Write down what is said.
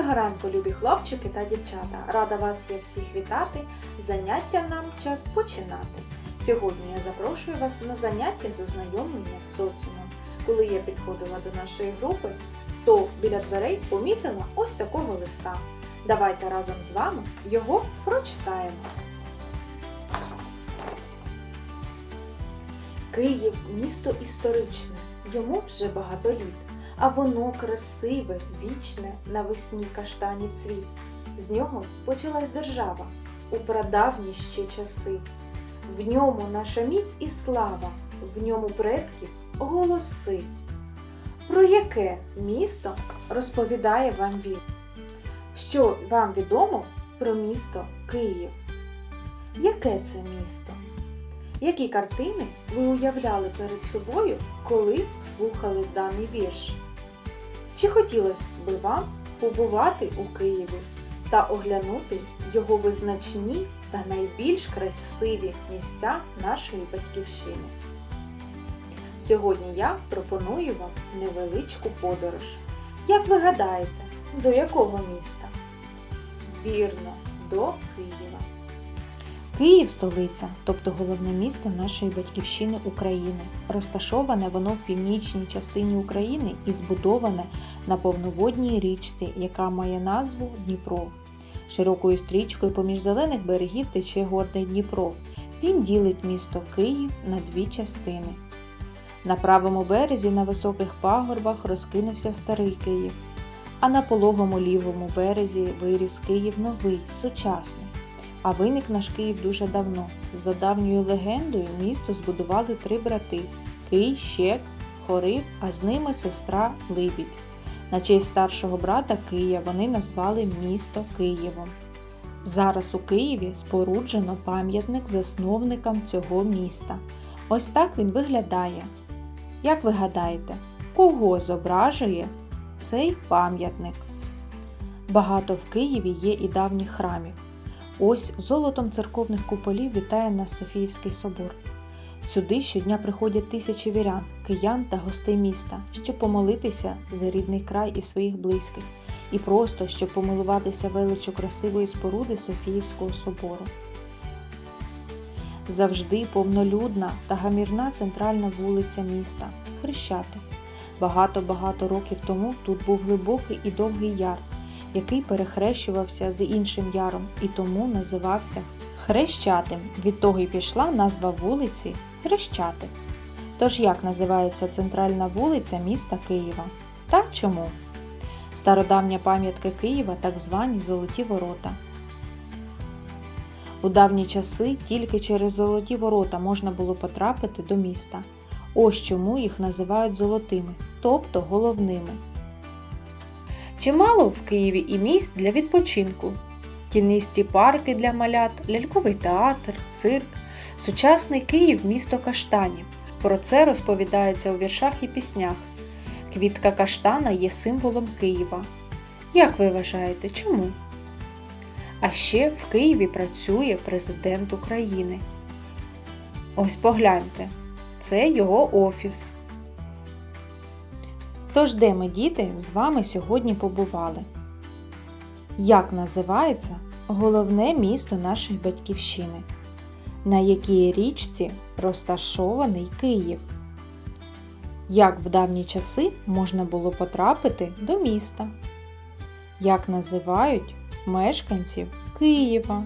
ранку, любі хлопчики та дівчата! Рада вас я всіх вітати. Заняття нам час починати. Сьогодні я запрошую вас на заняття з ознайомлення з соціумом. Коли я підходила до нашої групи, то біля дверей помітила ось такого листа. Давайте разом з вами його прочитаємо. Київ місто історичне, йому вже багато літ, а воно красиве, вічне, навесні каштанів цвіт. З нього почалась держава у прадавні ще часи. В ньому наша міць і слава, в ньому предків голоси. Про яке місто розповідає вам він? Що вам відомо про місто Київ? Яке це місто? Які картини ви уявляли перед собою, коли слухали даний вірш? Чи хотілося б вам побувати у Києві та оглянути його визначні та найбільш красиві місця нашої батьківщини? Сьогодні я пропоную вам невеличку подорож. Як ви гадаєте, до якого міста? Вірно, до Києва. Київ столиця, тобто головне місто нашої батьківщини України. Розташоване воно в північній частині України і збудоване на повноводній річці, яка має назву Дніпро. Широкою стрічкою поміж зелених берегів тече гордий Дніпро. Він ділить місто Київ на дві частини. На правому березі на високих пагорбах розкинувся старий Київ, а на пологому лівому березі виріс Київ новий, сучасний. А виник наш Київ дуже давно. За давньою легендою місто збудували три брати Кий, Щек, Хорив, а з ними сестра Либідь. На честь старшого брата Кия вони назвали місто Києвом. Зараз у Києві споруджено пам'ятник засновникам цього міста. Ось так він виглядає. Як ви гадаєте, кого зображує цей пам'ятник? Багато в Києві є і давніх храмів. Ось золотом церковних куполів вітає нас Софіївський собор. Сюди щодня приходять тисячі вірян, киян та гостей міста, щоб помолитися за рідний край і своїх близьких, і просто щоб помилуватися величу красивої споруди Софіївського собору. Завжди повнолюдна та гамірна центральна вулиця міста Хрещатик. Багато-багато років тому тут був глибокий і довгий яр, який перехрещувався з іншим яром і тому називався Хрещатим. Від того й пішла назва вулиці Хрещатик. Тож як називається центральна вулиця міста Києва? Та чому? Стародавня пам'ятка Києва так звані Золоті Ворота. У давні часи тільки через Золоті Ворота можна було потрапити до міста. Ось чому їх називають золотими, тобто головними. Чимало в Києві і місць для відпочинку. Тінисті парки для малят, ляльковий театр, цирк, сучасний Київ місто каштанів. Про це розповідається у віршах і піснях. Квітка каштана є символом Києва. Як ви вважаєте, чому? А ще в Києві працює президент України. Ось погляньте, це його офіс. Тож, де ми, діти, з вами сьогодні побували? Як називається головне місто нашої батьківщини? На якій річці розташований Київ? Як в давні часи можна було потрапити до міста? Як називають мешканців Києва?